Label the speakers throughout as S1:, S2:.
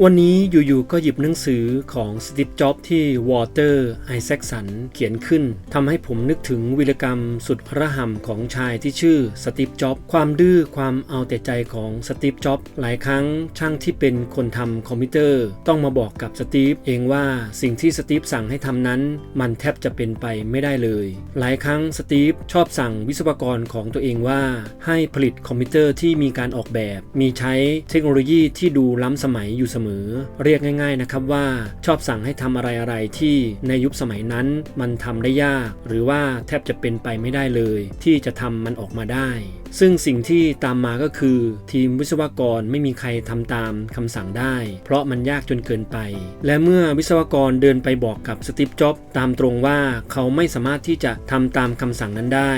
S1: วันนี้อยู่ๆก็หยิบหนังสือของสติปจ็อบที่วอเตอร์ไอแซคสันเขียนขึ้นทำให้ผมนึกถึงวีรกรรมสุดระห่ำของชายที่ชื่อสติปจ็อบความดื้อความเอาแต่ใจของสติปจ็อบหลายครั้งช่างที่เป็นคนทำคอมพิวเตอร์ ต้องมาบอกกับสตีฟเองว่าสิ่งที่สตีฟสั่งให้ทำนั้น มันแทบจะเป็นไปไม่ได้เลย หลายครั้งสตีฟชอบสั่งวิศวกรของตัวเองว่า ให้ผลิตคอมพิวเตอร์ที่มีการออกแบบ มีใช้เทคโนโลยีที่ดูล้ำสมัยอยู่เสมอเรียกง่ายๆนะครับว่าชอบสั่งให้ทำอะไรๆที่ในยุคสมัยนั้นมันทำได้ยาก หรือว่าแทบจะเป็นไปไม่ได้เลย ที่จะทำมันออกมาได้ ซึ่งสิ่งที่ตามมาก็คือ ทีมวิศวกรไม่มีใครทำตามคำสั่งได้ เพราะมันยากจนเกินไป และเมื่อวิศวกรเดินไปบอกกับสตีฟจ็อบตามตรงว่าเขาไม่สามารถที่จะทำตามคำสั่งนั้นได้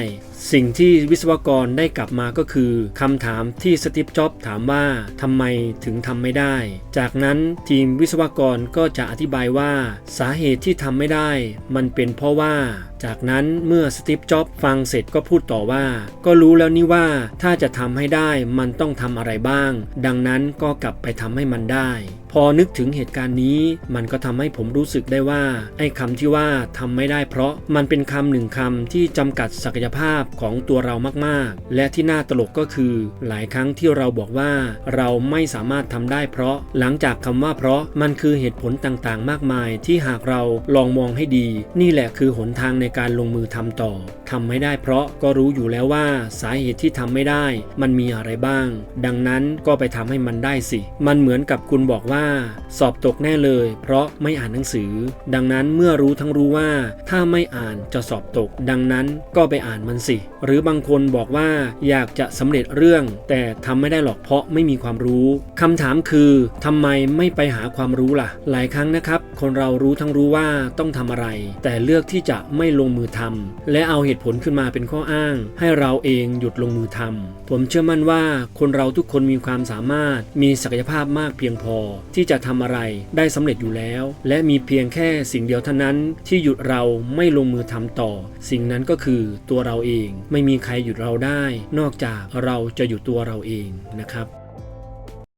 S1: สิ่งที่วิศวกรได้กลับมาก็คือคำถามที่สตีฟจ็อบถามว่าทำไมถึงทำไม่ได้ จากนั้นทีมวิศวกรก็จะอธิบายว่า สาเหตุที่ทำไม่ได้ มันเป็นเพราะว่า จากนั้นเมื่อสตีฟจ็อบฟังเสร็จก็พูดต่อว่า ก็รู้แล้วนี่ว่าถ้าจะทำให้ได้มันต้องทำอะไรบ้าง ดังนั้นก็กลับไปทำให้มันได้ พอนึกถึงเหตุการณ์นี้ มันก็ทำให้ผมรู้สึกได้ว่า ไอ้คำที่ว่าทำไม่ได้เพราะมันเป็นคำหนึ่งคำที่จำกัดศักยภาพของตัวเรามากๆ และที่น่าตลกก็คือ หลายครั้งที่เราบอกว่า เราไม่สามารถทำได้เพราะ หลังจากคำว่าเพราะมันคือเหตุผลต่างๆ มากมาย ที่หากเราลองมองให้ดี นี่แหละคือหนทางในการลงมือทำต่อทำไม่ได้เพราะก็รู้อยู่แล้วว่าสาเหตุที่ทำไม่ได้ มันมีอะไรบ้าง ดังนั้นก็ไปทำให้มันได้สิ มันเหมือนกับคุณบอกว่าสอบตกแน่เลย เพราะไม่อ่านหนังสือ ดังนั้นเมื่อรู้ทั้งรู้ว่า ถ้าไม่อ่านจะสอบตก ดังนั้นก็ไปอ่านมันสิ หรือบางคนบอกว่าอยากจะสำเร็จเรื่อง แต่ทำไม่ได้หรอกเพราะไม่มีความรู้คำถามคือทำไมไม่ไปหาความรู้ล่ะ หลายครั้งนะครับ คนเรารู้ทั้งรู้ว่าต้องทำอะไร แต่เลือกที่จะไม่ลงมือทำและเอาเหตุผลขึ้นมาเป็นข้ออ้าง ให้เราเองหยุดลงมือทำผมเชื่อมั่นว่าคนเราทุกคนมีความสามารถมีศักยภาพมากเพียงพอที่จะทำอะไรได้สำเร็จอยู่แล้ว และมีเพียงแค่สิ่งเดียวเท่านั้นที่หยุดเราไม่ลงมือทำต่อ สิ่งนั้นก็คือตัวเราเอง ไม่มีใครหยุดเราได้ นอกจากเราจะหยุดตัวเราเองนะครับ